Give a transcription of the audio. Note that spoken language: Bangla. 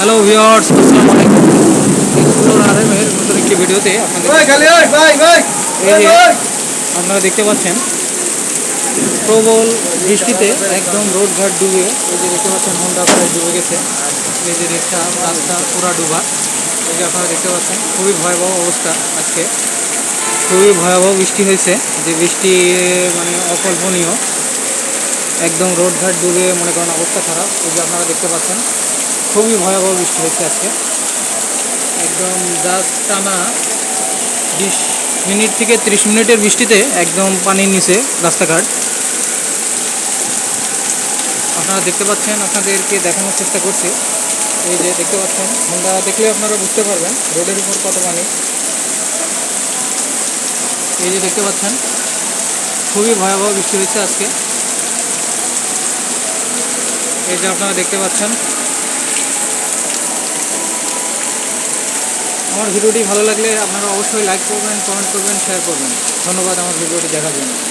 হ্যালো ভিউয়ার্স আসসালামু আলাইকুম। এক্সপ্লোর নতুন একটি ভিডিওতে আপনাদের আপনারা দেখতে পাচ্ছেন প্রবল বৃষ্টিতে একদম রোড ঘাট ডুবে এই যে দেখতে পাচ্ছেন হোন্ডা প্রায় ডুবে গেছে। এই যে রিক্সা রাস্তা পুরা ডুবা। এই যে আপনারা দেখতে পাচ্ছেন খুবই ভয়াবহ অবস্থা আজকে। খুবই ভয়াবহ বৃষ্টি হয়েছে। যে বৃষ্টি মানে অকল্পনীয়। একদম রোড ঘাট ডুবে মনে করেন অবস্থা খারাপ। এই যে আপনারা দেখতে পাচ্ছেন খুবই ভয়াবহ বৃষ্টি হচ্ছে আজকে। একদম জাস্ট টানা বিশ মিনিট থেকে ত্রিশ মিনিটের বৃষ্টিতে একদম পানির নিচে রাস্তাঘাট। আপনারা দেখতে পাচ্ছেন, আপনাদেরকে দেখানোর চেষ্টা করছি। এই যে দেখতে পাচ্ছেন হোন্ডা দেখলে আপনারা বুঝতে পারবেন, রোডের উপর কত পানি। এই যে দেখতে পাচ্ছেন, খুবই ভয়াবহ বৃষ্টি হচ্ছে আজকে। এই যে আপনারা দেখতে পাচ্ছেন আমার ভিডিওটি ভালো লাগলে আপনারা অবশ্যই লাইক করবেন কমেন্ট করবেন শেয়ার করবেন। ধন্যবাদ, আমার ভিডিওটি দেখার জন্য।